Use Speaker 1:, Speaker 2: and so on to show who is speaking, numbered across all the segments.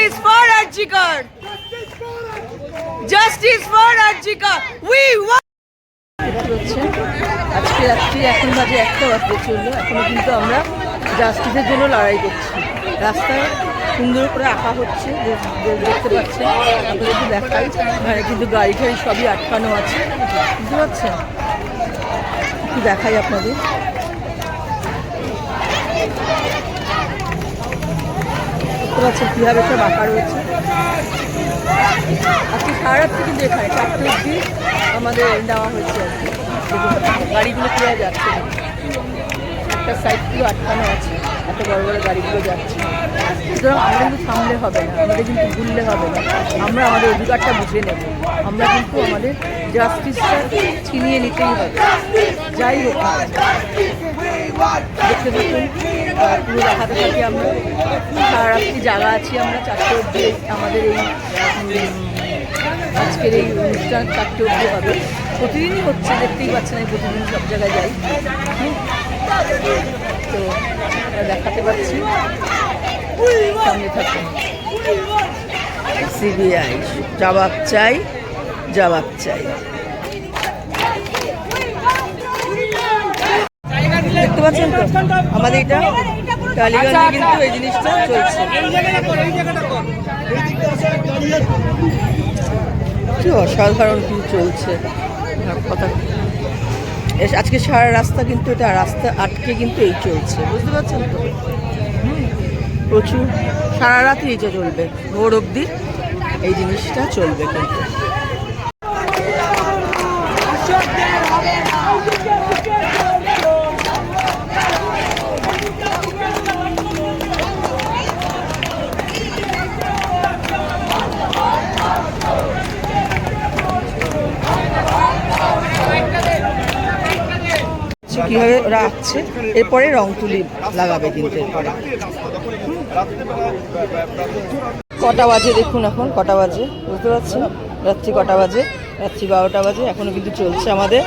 Speaker 1: Justice
Speaker 2: for RG Kar
Speaker 1: justice for RG Kar we হচ্ছে আজকে রাত্রি এখন বাজে একটা বাজতে চলল। এখনও কিন্তু আমরা জাস্টিসের জন্য লড়াই করছি। রাস্তায় সুন্দর করে আঁকা হচ্ছে দেখতে পাচ্ছেন, আপনাদের একটু দেখাই। এখানে কিন্তু গাড়ি টাড়ি সবই আটকানো আছে। বুঝতে পারছেন? একটু দেখাই আপনাদের। দেখতে পাচ্ছেন কীভাবে সব আঁকা রয়েছে। আজকে সারা রাত্রি কিন্তু এখানে চারটে অব্দি আমাদের নেওয়া হয়েছে আর গাড়িগুলো কীভাবে যাচ্ছে। একটা সাইডগুলো আটকানো আছে এত বড় বড় গাড়িগুলো যাচ্ছে। সুতরাং আমরা কিন্তু সামলে হবে না আমাদের কিন্তু ভুললে হবে না। আমরা আমাদের অধিকারটা বুঝে নেব। আমরা কিন্তু আমাদের জাস্টিসটা ছিনিয়ে নিতেই হবে। যাই হোক দেখতে আহ, পুরো দেখাতে থাকি আমরা সারা রাত্রি জাগা আছি আমরা চারটে অব্দি আমাদের এই আজকের এই অনুষ্ঠান চারটে অব্দি হবে। প্রতিদিনই হচ্ছে, দেখতেই পাচ্ছেন আমি প্রতিদিন সব জায়গায় যাই। তো দেখাতে পাচ্ছি। সামনে থাকুন। সিবিআই, জবাব চাই জবাব চাই। দেখতে পাচ্ছেন তো? আমাদের এটা টালিগঞ্জে কিন্তু এই জিনিসটা চলছে। কি অসাধারণ কিন্তু চলছে। কথা এস- আজকে সারা রাস্তা কিন্তু এটা রাস্তা আটকে কিন্তু এই চলছে বুঝতে পারছেন তো? প্রচুর সারা রাতই এইটা চলবে ভোর অবধি এই জিনিসটা চলবে কিন্তু। কীভাবে রাখছে, এরপরে রং তুলি লাগাবে কিন্তু এরপরে। কটা বাজে দেখুন এখন, কটা বাজে? বুঝতে পারছেন? রাত্রি কটা বাজে? রাত্রি বারোটা বাজে, এখনও কিন্তু চলছে আমাদের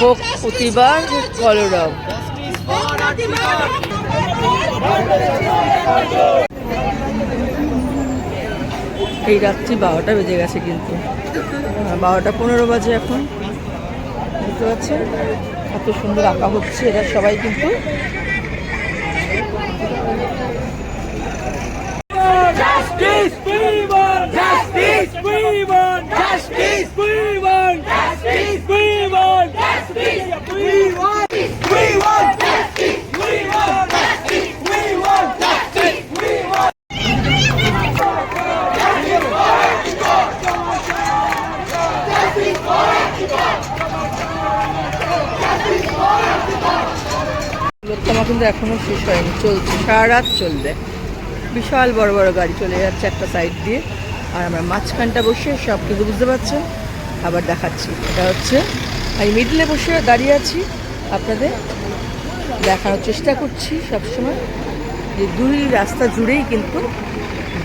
Speaker 1: হোক প্রতিবার কলরব। এই রাত্রি বারোটা বেজে গেছে কিন্তু। বারোটা পনেরো বাজে এখন। বুঝতে পারছেন? এত সুন্দর আঁকা হচ্ছে এরা সবাই কিন্তু
Speaker 2: Justice we want justice we want justice we want justice we want justice we want we want justice we want justice we want justice we want
Speaker 1: লোকটামা কিন্তু এখনও শেষ হয়নি চলছে সারা রাত চলবে। বিশাল বড় বড় গাড়ি চলে যাচ্ছে একটা সাইড দিয়ে। আর আমরা মাঝখানটা বসে সব কিছু বুঝতে পারছেন। আবার দেখাচ্ছি। এটা হচ্ছে, আমি মিডলে বসে দাঁড়িয়ে আছি। আপনাদের দেখানোর চেষ্টা করছি সবসময়। যে দুই রাস্তা জুড়েই কিন্তু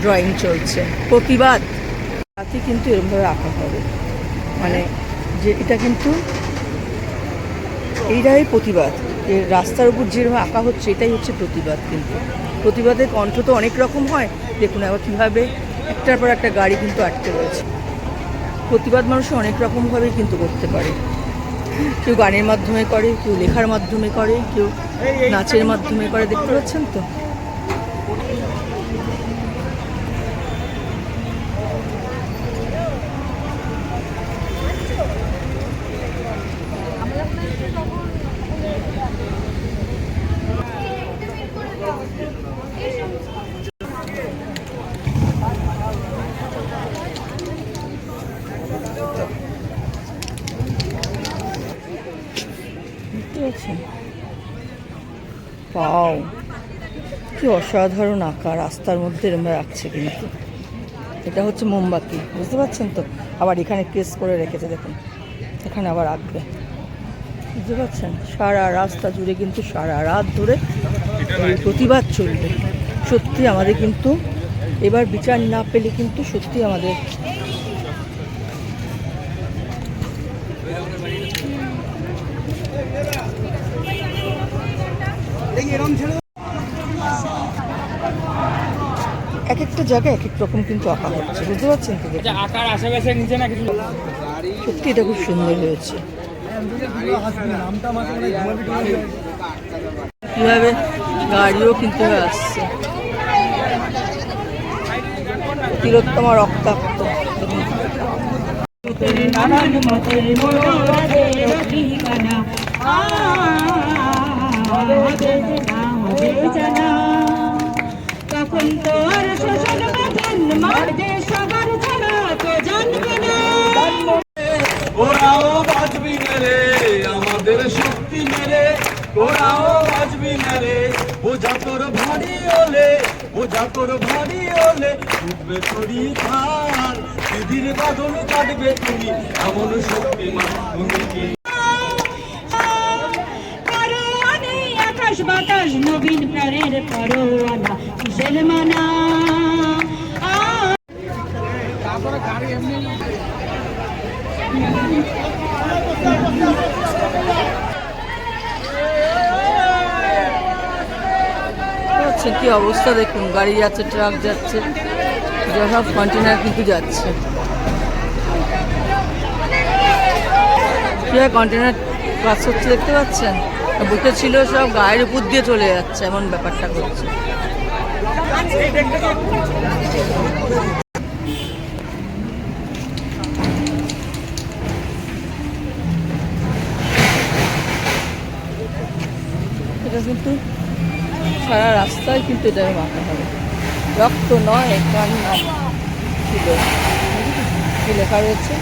Speaker 1: ড্রয়িং চলছে। প্রতিবাদ। রাতে কিন্তু এরকমভাবে আঁকা হবে। মানে যে, এটা কিন্তু এইটাই প্রতিবাদ। রাস্তার উপর যেরকম আঁকা হচ্ছে, এটাই হচ্ছে প্রতিবাদ কিন্তু। প্রতিবাদের কণ্ঠ তো অনেক রকম হয়। দেখুন আবার কীভাবে একটার পর একটা গাড়ি কিন্তু আটকে রয়েছে। প্রতিবাদ মানুষ অনেক রকমভাবে কিন্তু করতে পারে। কেউ গানের মাধ্যমে করে, কেউ লেখার মাধ্যমে করে, কেউ নাচের মাধ্যমে করে। দেখতে পাচ্ছেন তো দেখতে পাচ্ছেন পাও কি অসাধারণ আঁকা রাস্তার মধ্যে এরম রাখছে কিন্তু। এটা হচ্ছে মোমবাতি, বুঝতে পারছেন তো? আবার এখানে কেস করে রেখেছে, দেখুন। এখানে আবার আঁকবে। বুঝতে পারছেন? সারা রাস্তা জুড়ে কিন্তু সারা রাত ধরে এই প্রতিবাদ চলবে। সত্যি আমাদের কিন্তু এবার বিচার না পেলে কিন্তু সত্যি আমাদের এক একটা জায়গায় এক এক রকম কিন্তু আঁকা হচ্ছে বুঝতে পারছেন তো?
Speaker 2: আকার আশেপাশে নিচে না কিছু
Speaker 1: সত্যি এটা খুব সুন্দর হয়েছে কীভাবে গাড়িও কিন্তু আসছে তিলোত্তমা রক্তাক্ত
Speaker 3: জানা তোর শোষণ বাঁধন মারবে সবার ছাড়া তো না।
Speaker 4: ওরাও বাজবি মেরে, আমাদের শক্তি মেরে। ওরাও বাজবি মেরে, বোঝা তোর ভারী হলে বোঝা তোর ভারী হলে উঠবে তোরই খান দিদির বাদল কাটবে তুমি, এমন শক্তি তুমি কি
Speaker 3: পরোয়ানে আকাশ বাতাস নবীন প্রাণের পরোয়ানা কিসের আ
Speaker 1: হচ্ছে কি অবস্থা? দেখুন, গাড়ি যাচ্ছে, ট্রাক যাচ্ছে সব কন্টেনার কিন্তু যাচ্ছে। কন্টেনার ক্লাস হচ্ছে, দেখতে পাচ্ছেন? বুকে ছিল, সব গায়ের উপর দিয়ে চলে যাচ্ছে, এমন ব্যাপারটা করছে। এটা কিন্তু সারা রাস্তায় কিন্তু এটা মাখা হবে। রক্ত নয় কান্না ছিল। কি লেখা রয়েছে?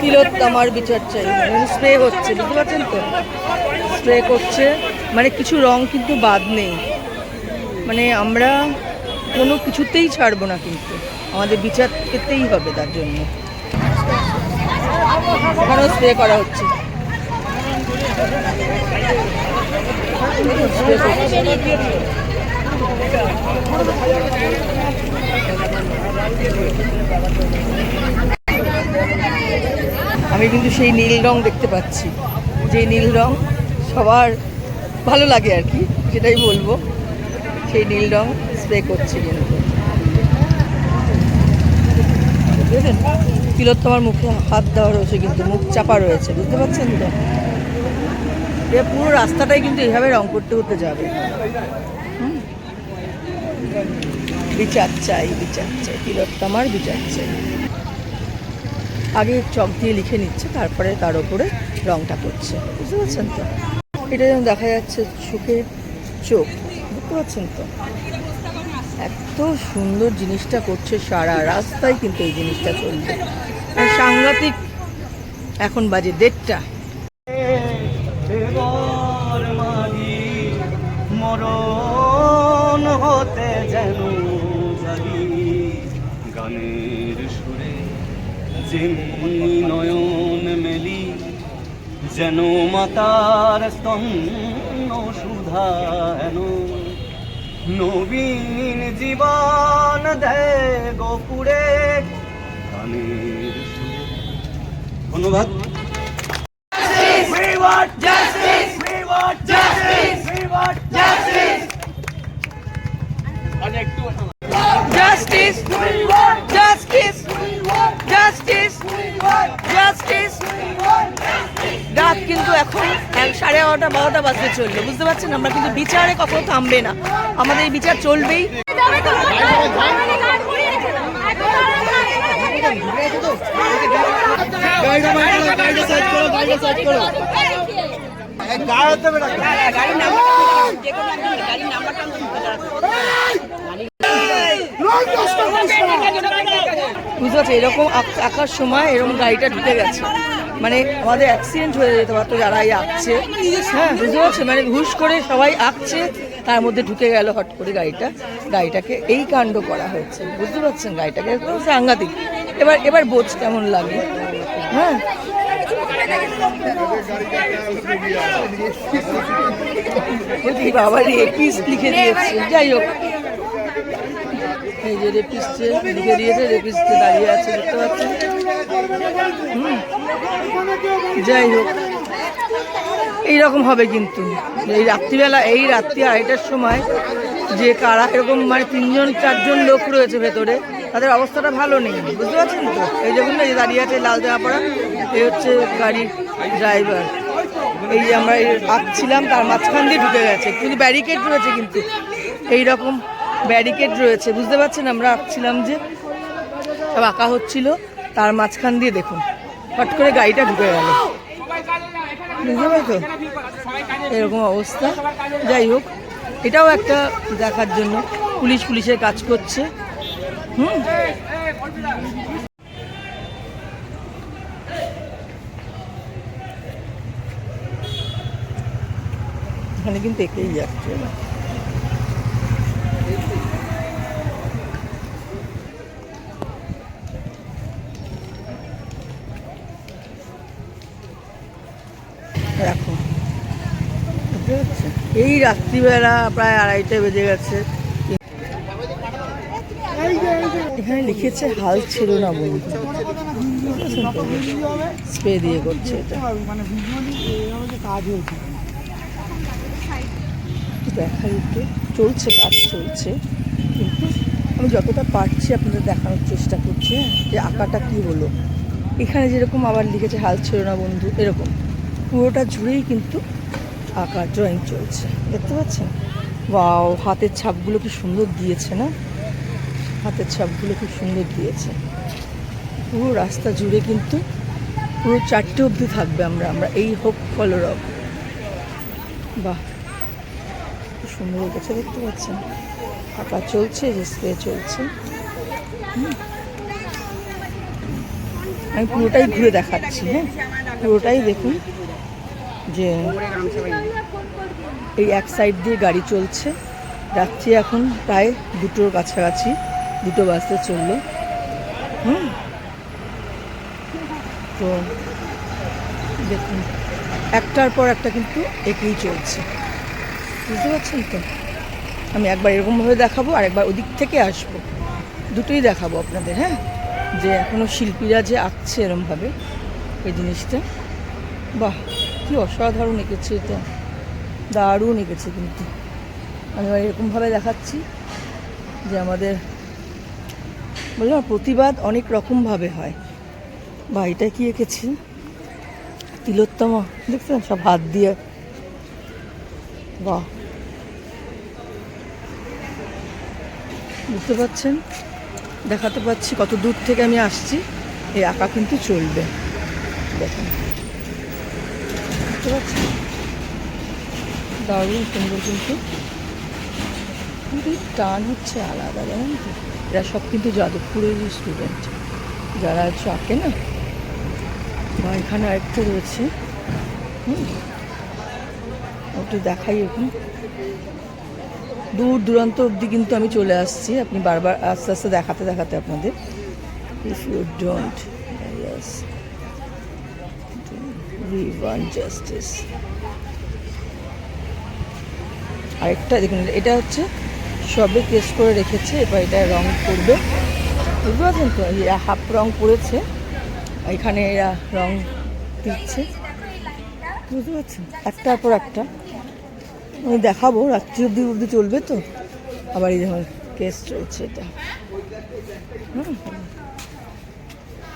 Speaker 1: তিলোত্তমার বিচার চাই। স্প্রে হচ্ছে, বুঝতে পারছেন তো? স্প্রে করছে। মানে কিছু রং কিন্তু বাদ নেই। মানে আমরা কোনো কিছুতেই ছাড়বো না কিন্তু। আমাদের বিচার পেতেই হবে তার জন্য। এখানেও স্প্রে করা হচ্ছে। আমি কিন্তু সেই নীল রং দেখতে পাচ্ছি। যে নীল রং সবার ভালো লাগে আর কি, সেটাই বলব। সেই নীল রং স্প্রে করছে কিন্তু। বুঝলেন তিলোত্তমার মুখে হাত দেওয়া রয়েছে কিন্তু, মুখ চাপা রয়েছে, বুঝতে পারছেন তো? এ পুরো রাস্তাটাই কিন্তু এইভাবে রং করতে করতে যাবে? বিচার চাই বিচার চাই, তিলোত্তমার বিচার চাই। আগে চক দিয়ে লিখে নিচ্ছে, তারপরে তার উপরে রংটা করছে। বুঝতে পারছেন তো? এটা যেমন দেখা যাচ্ছে চোখে চোখ, বুঝতে পারছেন তো? এত সুন্দর জিনিসটা করছে সারা রাস্তায় কিন্তু এই জিনিসটা চলছে। সাংঘাতিক এখন বাজে দেড়টা।
Speaker 4: এবার মাগি, মরণ হতে যেন জাগি। গানের সুরে যেমনি নয়ন মেলি, যেন মাতার স্তন্য সুধা হেন নবীন জীবন দেয় গোপুরে গানের সুরে। ধন্যবাদ। We want justice! We justice! We want justice!
Speaker 1: Justice রাত কিন্তু এখন সাড়ে এগারোটা, বারোটা বাজতে চলল। বুঝতে পারছেন? আমরা কিন্তু বিচারে কখনো থামবে না। আমাদের এই বিচার চলবেই। বুঝতে পারছি এরকম আঁক- আঁকার সময় এরকম গাড়িটা ঢুকে গেছে। মানে আমাদের অ্যাক্সিডেন্ট হয়ে যেতে পারতো যারা এই আঁকছে। হ্যাঁ বুঝতে পারছ? মানে ঘুষ করে সবাই আঁকছে তার মধ্যে ঢুকে গেল হট করে গাড়িটা। গাড়িটাকে এই কাণ্ড করা হয়েছে বুঝতে পারছেন? গাড়িটাকে সাংঘাতিক। এবার এবার বোঝ কেমন লাগে। হ্যাঁ বাবা রেপিস লিখে দিয়েছে। যাই হোক। এই যে রেপিসে লিখে দিয়েছে, রেপিসে দাঁড়িয়ে আছে, দেখতে পাচ্ছেন। যাই হোক। এইরকম হবে কিন্তু। এই রাত্রিবেলা, এই রাত্রি আড়াইটার সময় যে কারা এরকম মানে তিনজন, চারজন লোক রয়েছে ভেতরে তাদের অবস্থাটা ভালো নেই, বুঝতে পারছেন তো? এই দেখুন না দাঁড়িয়ে আছে লাল জামা পড়া এই হচ্ছে গাড়ির ড্রাইভার এই যে আমরা আসছিলাম তার মাঝখান দিয়ে ঢুকে গেছে, কিন্তু ব্যারিকেড রয়েছে কিন্তু। এই রকম ব্যারিকেড রয়েছে, বুঝতে পারছেন? আমরা আসছিলাম যে সব আঁকা হচ্ছিল, তার মাঝখান দিয়ে দেখুন, হট করে গাড়িটা ঢুকে গেল। বুঝতে পারছ এরকম অবস্থা। যাই হোক, এটাও একটা দেখার জন্য। পুলিশ পুলিশের কাজ করছে। হুম এখানে কিন্তু একেই যাচ্ছে। না এই রাত্রিবেলা প্রায় আড়াইটে বেজে গেছে। এখানে লিখেছে হাল ছিল না বন্ধু। স্প্রে দিয়ে করছে এটা। দেখা একটু। চলছে কাজ চলছে। কিন্তু আমি যতটা পারছি আপনাদের দেখানোর চেষ্টা করছি হ্যাঁ, যে আঁকাটা কি হলো? এখানে যেরকম আবার লিখেছে হাল ছিল না বন্ধু এরকম। পুরোটা জুড়েই কিন্তু আঁকা ড্রয়িং চলছে। দেখতে পাচ্ছেন? বাও হাতের ছাপগুলো কি সুন্দর দিয়েছে না? হাতের ছাপগুলো খুব সুন্দর দিয়েছে। পুরো রাস্তা জুড়ে কিন্তু পুরো চারটে অবধি থাকবে আমরা আমরা এই হোপ কলরব বাহ খুব সুন্দর গেছে দেখতে পাচ্ছেন? আঁকা চলছে স্প্রে চলছে। আমি পুরোটাই ঘুরে দেখাচ্ছি হ্যাঁ? পুরোটাই দেখুন যে এই এক সাইড দিয়ে গাড়ি চলছে। রাত্রি এখন প্রায় দুটোর কাছাকাছি। দুটো বাজতে চলল। হুম। তো দেখুন, একটার পর একটা কিন্তু একেই চলছে। বুঝতে পারছেন তো? আমি একবার এরকমভাবে দেখাবো, আর একবার ওদিক থেকে আসব। দুটোই দেখাবো আপনাদের হ্যাঁ? যে এখনও শিল্পীরা যে আঁকছে এরমভাবে এই জিনিসটা। বাহ, কি অসাধারণ এঁকেছে এটা। দারুণ এঁকেছে কিন্তু। আমি এরকমভাবে দেখাচ্ছি যে আমাদের বললাম, প্রতিবাদ অনেক রকমভাবে হয়। বা এটা কি এঁকেছি? তিলোত্তমা, দেখছেন সব হাত দিয়ে। বাহ। বুঝতে পারছেন? দেখাতে পাচ্ছি কত দূর থেকে আমি আসছি। এই আঁকা কিন্তু চলবে। দেখুন। বুঝতে পারছেন? দারুণ সুন্দর কিন্তু। টান হচ্ছে আলাদা, জানেন তো? এরা সব কিন্তু যাদবপুরেরই স্টুডেন্ট যারা আঁকে না, বা এখানে আরেকটা রয়েছে। হুম, একটু দেখাই এখন দূর দূরান্ত অবধি কিন্তু আমি চলে আসছি। আপনি বারবার আস্তে আস্তে দেখাতে দেখাতে আপনাদের। ইফ ইউ ডোন্ট আরেকটা দেখুন, এটা হচ্ছে সবে কেস করে রেখেছে, এবার এটা রং করবে বুঝতে পারছেন তো? এরা হাফ রং করেছে এখানে এরা রং দিচ্ছে। বুঝতে পারছেন? একটার পর একটা। আমি দেখাবো, রাত্রি অবধি অবধি চলবে তো? আবার এই ধর কেস চলছে এটা।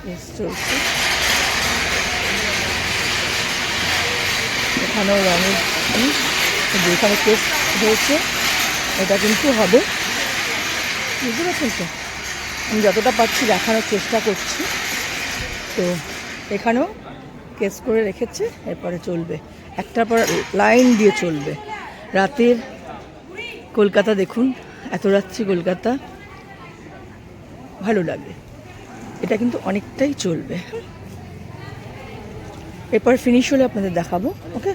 Speaker 1: কেস চলছে। এখানেও রঙের যেখানে কেস হয়েছে এটা কিন্তু হবে। বুঝতে পারছেন তো? আমি যতটা পারছি দেখানোর চেষ্টা করছি। তো এখানেও কেস করে রেখেছে, এরপরে চলবে। একটার পর লাইন দিয়ে চলবে। রাতের কলকাতা দেখুন, এত রাত্রি কলকাতা, ভালো লাগে। এটা কিন্তু অনেকটাই চলবে। এরপর ফিনিশ হলে আপনাদের দেখাবো ওকে